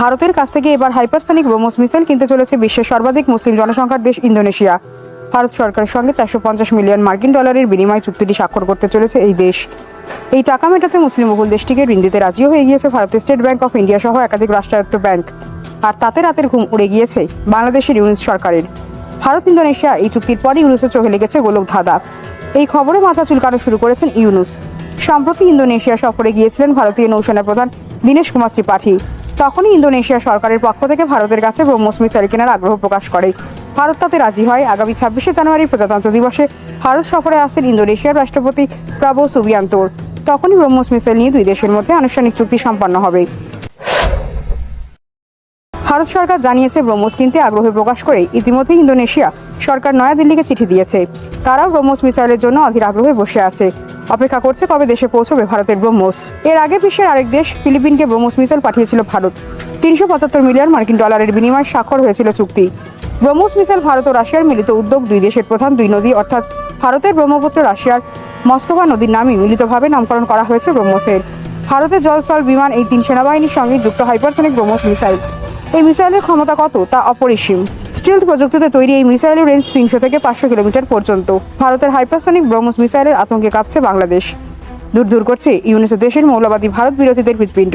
ভারতের কাছ থেকে এবার হাইপারসনিক ব্রহ্মস মিসাইল কিনতে চলেছে বিশ্বের সর্বাধিক মুসলিম জনসংখ্যার দেশ ইন্দোনেশিয়া। ভারত সরকারের সঙ্গে চারশো পঞ্চাশ মিলিয়ন মার্কিন ডলারের বিনিময় চুক্তিটি স্বাক্ষর করতে চলেছে এই দেশ। এই টাকা মেটাতে মুসলিম বহুল দেশটিকে ঋণ দিতে রাজিও হয়ে গিয়েছে ভারতের স্টেট ব্যাংক অফ ইন্ডিয়া সহ একাধিক রাষ্ট্রায়ত্ত ব্যাংক আর তাতে রাতের ঘুম উড়ে গিয়েছে বাংলাদেশের ইউনিস সরকারের। ভারত ইন্দোনেশিয়া এই চুক্তির পরই ইউনুসের চোখে লেগেছে গোলক ধাঁধা। এই খবরে মাথা চুলকানো শুরু করেছেন ইউনুস। সম্প্রতি ইন্দোনেশিয়া সফরে গিয়েছিলেন ভারতীয় নৌসেনা প্রধান দীনেশ কুমার ত্রিপাঠী। তখনই ইন্দোনেশিয়া সরকারের পক্ষ থেকে ভারতের কাছে ব্রহ্মস মিসাইল কেনার আগ্রহ প্রকাশ করে। ভারত তাতে রাজি হয়। আগামী ছাব্বিশে জানুয়ারি প্রজাতন্ত্র দিবসে ভারত সফরে আসেন ইন্দোনেশিয়ার রাষ্ট্রপতি প্রাবো সুবিয়ান্তোর। তখনই ব্রহ্মস মিসাইল নিয়ে দুই দেশের মধ্যে আনুষ্ঠানিক চুক্তি সম্পন্ন হবে। ভারত সরকার জানিয়েছে, ব্রহ্মস কিনতে আগ্রহ প্রকাশ করে ইতিমধ্যে ইন্দোনেশিয়া সরকার নয়াদিল্লিকে চিঠি দিয়েছে। তারাও ব্রহ্মস মিসাইলের জন্য অধীর আগ্রহে বসে আছে। অপেক্ষা করছে কবে দেশে পৌঁছবে ভারতের ব্রহ্মোস। এর আগে বিশ্বের আরেক দেশ, ফিলিপিনকে ব্রহ্মস মিসাইল পাঠিয়েছিল ভারত। তিনশো পঁচাত্তর মিলিয়ন মার্কিন ডলারের বিনিময়ে স্বাক্ষর হয়েছিল চুক্তি। ব্রহ্মস মিসাইল ভারত ও রাশিয়ার মিলিত উদ্যোগ দুই দেশের প্রধান দুই নদী, অর্থাৎ ভারতের ব্রহ্মপুত্র রাশিয়ার মস্কোভা নদীর নামে মিলিতভাবে নামকরণ করা হয়েছে ব্রহ্মোসের। ভারতের জলস্থল বিমান এই তিন সেনাবাহিনীর সঙ্গে যুক্ত হাইপারসনিক ব্রহ্মোস মিসাইল। এই মিসাইলের ক্ষমতা কত তা অপরিসীম। স্টিলথ প্রযুক্তিতে তৈরি এই মিসাইলের রেঞ্জ তিনশো থেকে পাঁচশো কিলোমিটার পর্যন্ত। ভারতের হাইপারসনিক ব্রহ্মস মিসাইলের আতঙ্কে কাঁপছে বাংলাদেশ। দূর দূর করছে ইউনুসের দেশের মৌলবাদী ভারত বিরোধীদের হৃৎপিণ্ড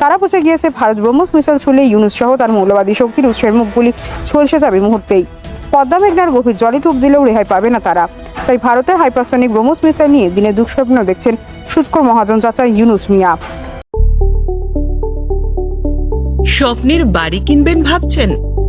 তারা বুঝে গিয়েছে ভারত ব্রহ্মস মিসাইল ছুলে ইউনুস সহ তার মৌলবাদী শক্তির উৎসের মুখগুলি ছলসে যাবে মুহূর্তেই। পদ্মা মেঘনার গভীর জলে টুপ দিলেও রেহাই পাবে না তারা। তাই ভারতের হাইপারসনিক ব্রহ্মস মিসাইল নিয়ে দিনে দুঃস্বপ্ন দেখছেন সুৎকর মহাজন চাচা ইউনুস মিয়া। স্বপ্নের বাড়ি কিনবেন ভাবছেন?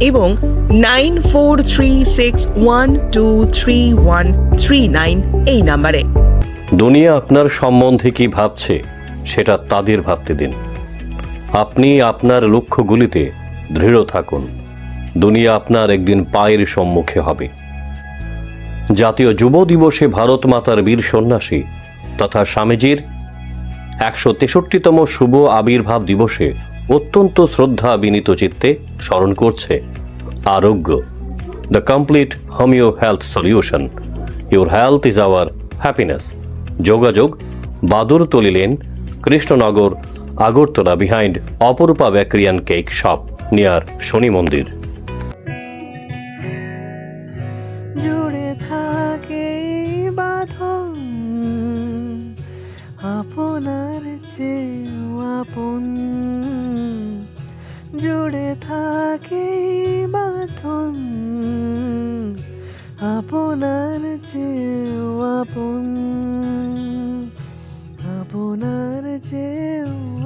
এবং nine four three six one two three one three nine এই নাম্বারে। দুনিয়া আপনার সম্বন্ধে কি ভাবছে, সেটা তাদের ভাবতে দিন। আপনি আপনার লক্ষ্যগুলিতে দৃঢ় থাকুন। দুনিয়া আপনার একদিন পায়ের সম্মুখে হবে। জাতীয় যুব দিবসে ভারত মাতার বীর সন্ন্যাসী তথা স্বামীজির একশো তেষট্টিতম শুভ আবির্ভাব দিবসে অত্যন্ত শ্রদ্ধা বিনীত চিত্তে স্মরণ করছে। Arogya. The complete homeo health solution your health is our happiness যোগাযোগ Badurtali lane, Krishnanagar, Agartala behind Aparupa bakery and cake shop near Shani Mandir. আপনার চেয়েও আপন। জুড়ে থাকে বাথন আপনার চেয়েও আপন। আপনার চেয়েও